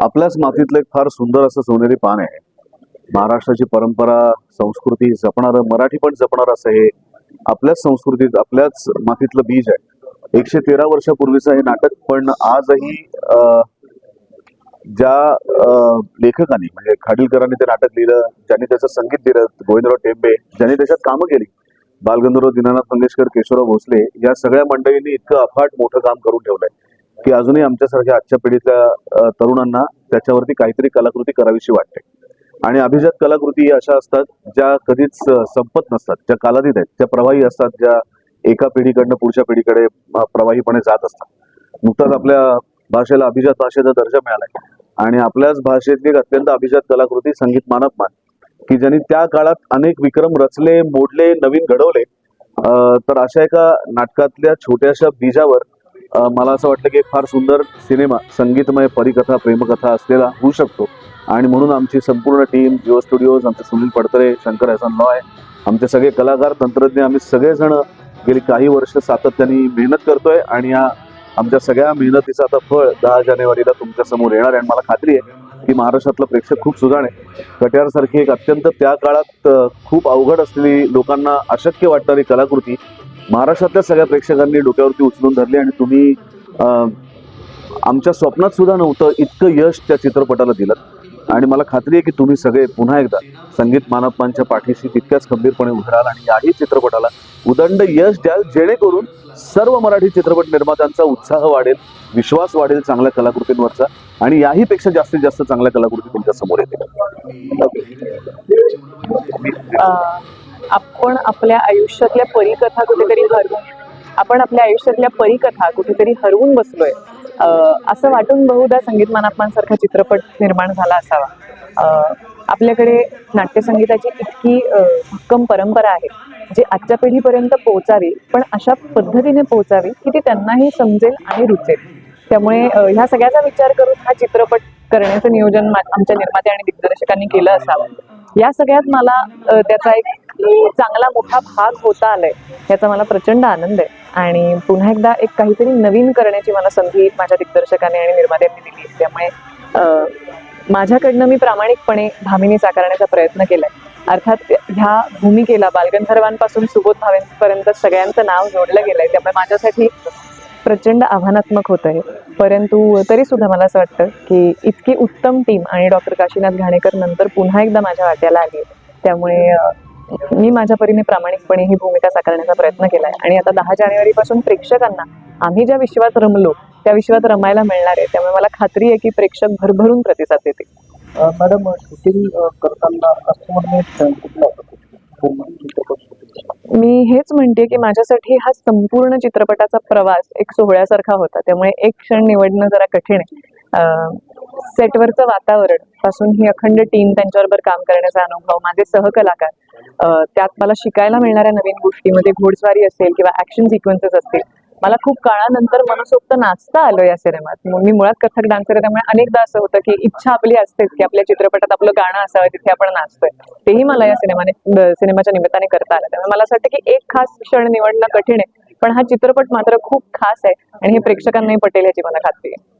आपल्याच मातीतलं एक फार सुंदर असं सोनेरी पान आहे. महाराष्ट्राची परंपरा संस्कृती जपणारं मराठी पण जपणार असं हे आपल्याच संस्कृतीत आपल्याच मातीतलं बीज आहे. एकशे तेरा वर्षापूर्वीचं हे नाटक पण आजही ज्या लेखकांनी म्हणजे खाडीलकरांनी ते नाटक लिहिलं ज्यांनी त्याचं संगीत दिलं गोविंदराव टेंबे ज्यांनी त्याच्यात कामं केली बालगंधर्व दीनानाथ मंगेशकर केशवराव भोसले या सगळ्या मंडळींनी इतकं अफाट मोठं काम करून ठेवलंय. की अजूनही आमच्यासारख्या आजच्या पिढीतल्या तरुणांना त्याच्यावरती काहीतरी कलाकृती करावीशी वाटते. आणि अभिजात कलाकृती अशा असतात ज्या कधीच संपत नसतात ज्या कालातीत आहेत त्या प्रवाही असतात ज्या एका पिढीकडनं पुढच्या पिढीकडे प्रवाहीपणे जात असतात. नुकताच आपल्या भाषेला अभिजात भाषेचा दर्जा मिळालाय. आणि आपल्याच भाषेतली एक अत्यंत अभिजात कलाकृती संगीत मानपमान की ज्यांनी त्या काळात अनेक विक्रम रचले मोडले नवीन घडवले तर अशा एका नाटकातल्या छोट्याशा बीजावर मला असं वाटलं की एक फार सुंदर सिनेमा संगीतमय परिकथा प्रेमकथा असलेला होऊ शकतो. आणि म्हणून आमची संपूर्ण टीम जिओ स्टुडिओज आमचे सुनील पडतरे शंकर हसन लॉय आमचे सगळे कलाकार तंत्रज्ञ आम्ही सगळेजण गेली काही वर्ष सातत्याने मेहनत करतोय आणि या आमच्या सगळ्या मेहनतीचं आता फळ दहा जानेवारीला तुमच्यासमोर येणार आहे आणि मला खात्री आहे की महाराष्ट्रातलं प्रेक्षक खूप सुजाण आहे. कट्यारसारखी एक अत्यंत त्या काळात खूप अवघड असलेली लोकांना अशक्य वाटणारी कलाकृती महाराष्ट्रातल्या सगळ्या प्रेक्षकांनी डोक्यावरती उचलून धरली आणि तुम्ही आमच्या स्वप्नात सुद्धा नव्हतं इतकं यश त्या चित्रपटाला दिलं. आणि मला खात्री आहे की तुम्ही सगळे पुन्हा एकदा संगीत मानवपांच्या पाठीशी तितक्याच खंबीरपणे उभराल आणि याही चित्रपटाला उदंड यश द्याल जेणेकरून सर्व मराठी चित्रपट निर्मात्यांचा उत्साह वाढेल विश्वास वाढेल चांगल्या कलाकृतींवरचा आणि याही पेक्षा जास्तीत जास्त चांगल्या कलाकृती तुमच्यासमोर येतील. आपण आपल्या आयुष्यातल्या परिकथा कुठेतरी हरवून आपण आपल्या आयुष्यातल्या परिकथा कुठेतरी हरवून बसलोय. अं, असं वाटून बहुधा संगीत मानापमांसारखा चित्रपट निर्माण झाला असावा. अं, आपल्याकडे नाट्यसंगीताची इतकी भक्कम परंपरा आहे जी आजच्या पिढीपर्यंत पोहोचावी पण अशा पद्धतीने पोहोचावी की ती त्यांनाही समजेल आणि रुचेल. त्यामुळे ह्या सगळ्याचा विचार करून हा चित्रपट करण्याचं नियोजन आमच्या निर्माते आणि दिग्दर्शकांनी केलं असावं. या सगळ्यात मला त्याचा एक चांगला मोठा भाग होता आलाय याचा मला प्रचंड आनंद आहे. आणि पुन्हा एकदा एक काहीतरी नवीन करण्याची मला संधी माझ्या दिग्दर्शकाने आणि निर्मात्यांनी दिली त्यामुळे माझ्याकडनं मी प्रामाणिकपणे भामिनी साकारण्याचा प्रयत्न केलाय. अर्थात ह्या भूमिकेला बालगंधर्वांपासून सुबोध भावेंपर्यंत सगळ्यांचं नाव जोडलं गेलंय. त्यामुळे माझ्यासाठी प्रचंड आव्हानात्मक होत आहे. परंतु तरी सुद्धा मला असं वाटतं की इतकी उत्तम टीम आणि डॉक्टर काशीनाथ घाणेकर नंतर पुन्हा एकदा माझ्या वाट्याला आली त्यामुळे मी माझ्या परीने प्रामाणिकपणे ही भूमिका साकारण्याचा प्रयत्न केलाय. आणि आता दहा जानेवारी पासून प्रेक्षकांना आम्ही ज्या विश्वात रमलो त्या विश्वात रमायला मिळणार आहे त्यामुळे मला खात्री आहे की प्रेक्षक भरभरून प्रतिसाद देतील. मॅडम शूटिंग करताना? मी हेच म्हणते की माझ्यासाठी हा संपूर्ण चित्रपटाचा प्रवास एक सोहळ्यासारखा होता. त्यामुळे एक क्षण निवडणं जरा कठीण आहे. सेटवरचं वातावरणपासून ही अखंड टीम त्यांच्याबरोबर काम करण्याचा अनुभव माझे सहकलाकार त्यात मला शिकायला मिळणाऱ्या नवीन गोष्टीमध्ये घोडस्वारी असेल किंवा ऍक्शन सिक्वेन्सेस असतील मला खूप काळानंतर मनसोक्त नाचता आलं या सिनेमात. मी मुळात कथक डान्सर आहे त्यामुळे अनेकदा असं होतं की इच्छा आपली असतेच की आपल्या चित्रपटात आपलं गाणं असावं तिथे आपण नाचतोय. तेही मला या सिनेमाने सिनेमाच्या निमित्ताने करता आलं. त्यामुळे मला असं वाटतं की एक खास क्षण निवडणं कठीण आहे पण हा चित्रपट मात्र खूप खास आहे आणि हे प्रेक्षकांनाही पटेल याची मला खात्री आहे